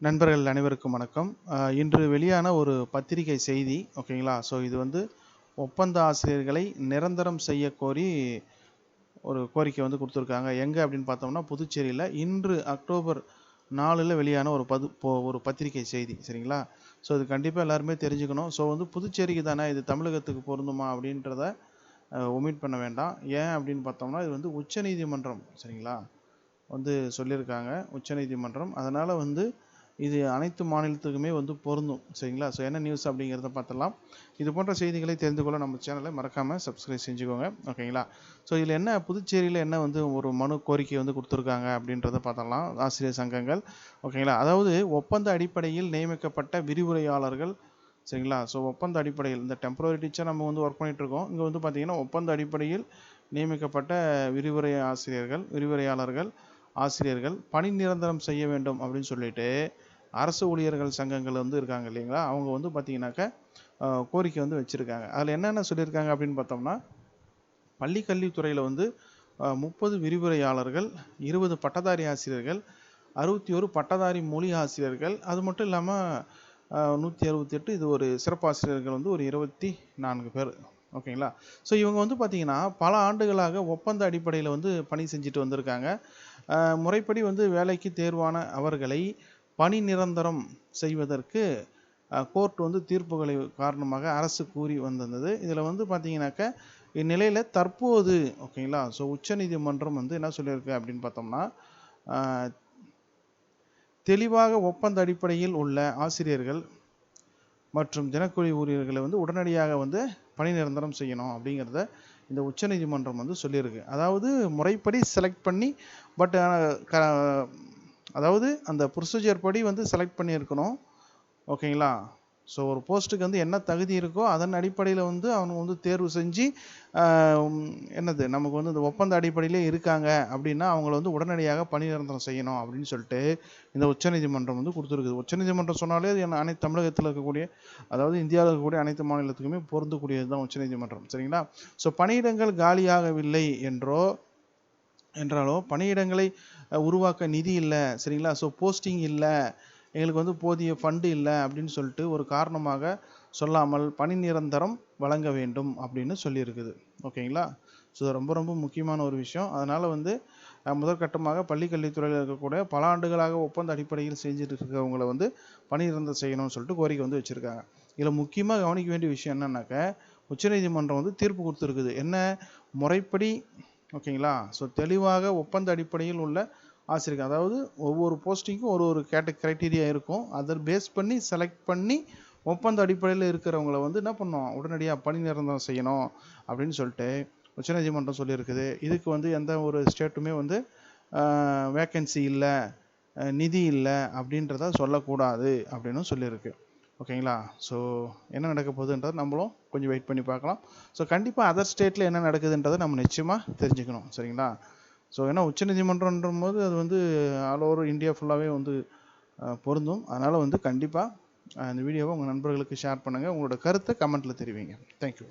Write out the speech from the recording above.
நண்பர்கள் அனைவருக்கும் வணக்கம். இன்று வெளியான ஒரு பத்திரிகை செய்தி ஓகேங்களா? ஸோ இது வந்து ஒப்பந்த ஆசிரியர்களை நிரந்தரம் செய்ய கோரி ஒரு கோரிக்கை வந்து கொடுத்துருக்காங்க. எங்கே அப்படின்னு பார்த்தோம்னா புதுச்சேரியில் இன்று அக்டோபர் நாலில் வெளியான ஒரு பது போ- ஒரு பத்திரிகை செய்தி சரிங்களா? ஸோ இது கண்டிப்பாக எல்லாருமே தெரிஞ்சுக்கணும். ஸோ வந்து புதுச்சேரிக்கு தானே இது தமிழகத்துக்கு பொருந்துமா அப்படின்றத ஒமிட் பண்ண வேண்டாம். ஏன் அப்படின்னு பார்த்தோம்னா இது வந்து உச்சநீதிமன்றம் சரிங்களா? வந்து சொல்லியிருக்காங்க. உச்சநீதிமன்றம். அதனால் வந்து இது அனைத்து மாநிலத்துக்குமே வந்து பொருந்தும் சரிங்களா? ஸோ என்ன நியூஸ் அப்படிங்கிறத பார்த்துடலாம். இது போன்ற செய்திகளை தெரிந்து கொள்ள நம்ம சேனலை மறக்காமல் சப்ஸ்கிரைப் செஞ்சுக்கோங்க ஓகேங்களா ஸோ இதில் என்ன புதுச்சேரியில் என்ன வந்து ஒரு மனு கோரிக்கை வந்து கொடுத்துருக்காங்க அப்படின்றத பார்த்தலாம் ஆசிரியர் சங்கங்கள் ஓகேங்களா அதாவது ஒப்பந்த அடிப்படையில் நியமிக்கப்பட்ட விரிவுரையாளர்கள் சரிங்களா? ஸோ ஒப்பந்த அடிப்படையில் இந்த டெம்பரரி டீச்சர் நம்ம வந்து ஒர்க் பண்ணிகிட்ருக்கோம் இருக்கோம் இங்கே வந்து பார்த்திங்கன்னா ஒப்பந்த அடிப்படையில் நியமிக்கப்பட்ட விரிவுரை ஆசிரியர்கள் விரிவுரையாளர்கள் ஆசிரியர்கள் பணி நிரந்தரம் செய்ய வேண்டும் அப்படின்னு சொல்லிட்டு அரசு ஊழியர்கள் சங்கங்கள் வந்து இருக்காங்க இல்லைங்களா? அவங்க வந்து பார்த்தீங்கன்னாக்கா கோரிக்கை வந்து வச்சுருக்காங்க. அதில் என்னென்ன சொல்லியிருக்காங்க அப்படின்னு பார்த்தோம்னா பள்ளி கல்வித்துறையில் வந்து முப்பது விரிவுரையாளர்கள் இருபது பட்டதாரி ஆசிரியர்கள் அறுபத்தி ஒரு பட்டதாரி மொழி ஆசிரியர்கள் அது மட்டும் இல்லாமல் நூற்றி அறுபத்தி எட்டு இது ஒரு சிறப்பாசிரியர்கள் வந்து ஒரு இருபத்தி நான்கு பேர். ஓகேங்களா? ஸோ இவங்க வந்து பார்த்தீங்கன்னா பல ஆண்டுகளாக ஒப்பந்த அடிப்படையில் வந்து பணி செஞ்சுட்டு வந்திருக்காங்க. முறைப்படி வந்து வேலைக்கு தேர்வான அவர்களை பணி நிரந்தரம் செய்வதற்கு கோர்ட் வந்து தீர்ப்புகளை காரணமாக அரசு கூறி வந்திருந்தது. இதில் வந்து பார்த்தீங்கன்னாக்க இந்நிலையில் தற்போது ஓகேங்களா? ஸோ உச்சநீதிமன்றம் வந்து என்ன சொல்லியிருக்கு அப்படின்னு பார்த்தோம்னா தெளிவாக ஒப்பந்த அடிப்படையில் உள்ள ஆசிரியர்கள் மற்றும் தினக்கூலி ஊழியர்களை வந்து உடனடியாக வந்து பணி நிரந்தரம் செய்யணும் அப்படிங்கிறத இந்த உச்சநீதிமன்றம் வந்து சொல்லியிருக்கு. அதாவது முறைப்படி செலக்ட் பண்ணி பட் அதாவது அந்த ப்ரொசீஜர் படி வந்து செலக்ட் பண்ணியிருக்கணும். ஓகேங்களா? ஸோ ஒரு போஸ்ட்டுக்கு வந்து என்ன தகுதி இருக்கோ அதன் அடிப்படையில் வந்து அவங்க வந்து தேர்வு செஞ்சு என்னது நமக்கு வந்து இந்த ஒப்பந்த அடிப்படையிலே இருக்காங்க அப்படின்னா அவங்கள வந்து உடனடியாக பணி நிரந்தரம் செய்யணும் அப்படின்னு சொல்லிட்டு இந்த உச்சநீதிமன்றம் வந்து கொடுத்துருக்குது. உச்சநீதிமன்றம் சொன்னாலே அது அனைத்து தமிழகத்தில் இருக்கக்கூடிய அதாவது இந்தியாவில் இருக்கக்கூடிய அனைத்து மாநிலத்துக்குமே பொருந்தக்கூடியது தான் உச்சநீதிமன்றம். சரிங்களா? ஸோ பணியிடங்கள் காலியாகவில்லை என்றோ என்றாலோ பணியிடங்களை உருவாக்க நிதி இல்லை. சரிங்களா? ஸோ போஸ்டிங் இல்லை. எங்களுக்கு வந்து போதிய ஃபண்டு இல்லை அப்படின்னு சொல்லிட்டு ஒரு காரணமாக சொல்லாமல் பணி நிரந்தரம் வழங்க வேண்டும் அப்படின்னு சொல்லியிருக்குது. ஓகேங்களா? ஸோ இது ரொம்ப ரொம்ப முக்கியமான ஒரு விஷயம். அதனால் வந்து முதற்கட்டமாக பள்ளிக்கல்வித்துறையில் இருக்கக்கூடிய பல ஆண்டுகளாக ஒப்பந்த அடிப்படையில் செஞ்சுட்டு இருக்கவங்கள வந்து பணி நிரந்தரம் செய்யணும்னு சொல்லிட்டு கோரிக்கை வந்து வச்சுருக்காங்க. இதில் முக்கியமாக கவனிக்க வேண்டிய விஷயம் என்னன்னாக்க உச்சநீதிமன்றம் வந்து தீர்ப்பு கொடுத்துருக்குது. என்ன முறைப்படி ஓகேங்களா? ஸோ தெளிவாக ஒப்பந்த அடிப்படையில் உள்ள ஆசிரியர் அதாவது ஒவ்வொரு போஸ்டிங்க்கும் ஒரு ஒரு கேட்ட க்ரைட்டீரியா இருக்கும். அதை பேஸ் பண்ணி செலக்ட் பண்ணி ஒப்பந்த அடிப்படையில் இருக்கிறவங்கள வந்து என்ன பண்ணோம்? உடனடியாக பணி நிரந்தரம் செய்யணும் அப்படின்னு சொல்லிட்டு உச்சநீதிமன்றம் சொல்லியிருக்குது. இதுக்கு வந்து எந்த ஒரு ஸ்டேட்டுமே வந்து வேக்கன்சி இல்லை நிதி இல்லை அப்படின்றத சொல்லக்கூடாது அப்படின்னு சொல்லியிருக்கு. ஓகேங்களா? ஸோ என்ன நடக்க போகுதுன்றது நம்மளும் கொஞ்சம் வெயிட் பண்ணி பார்க்கலாம். ஸோ கண்டிப்பாக அதர் ஸ்டேட்டில் என்ன நடக்குதுன்றதை நம்ம நிச்சயமாக தெரிஞ்சுக்கணும். சரிங்களா? ஸோ ஏன்னா உச்சநீதிமன்றன்ற போது அது வந்து ஆல் ஓவர் இந்தியா ஃபுல்லாகவே வந்து பொருந்தும். அதனால் வந்து கண்டிப்பாக இந்த வீடியோவை உங்கள் நண்பர்களுக்கு ஷேர் பண்ணுங்கள் உங்களோட கருத்தை கமெண்ட்டில் தெரிவிங்க. தேங்க்யூ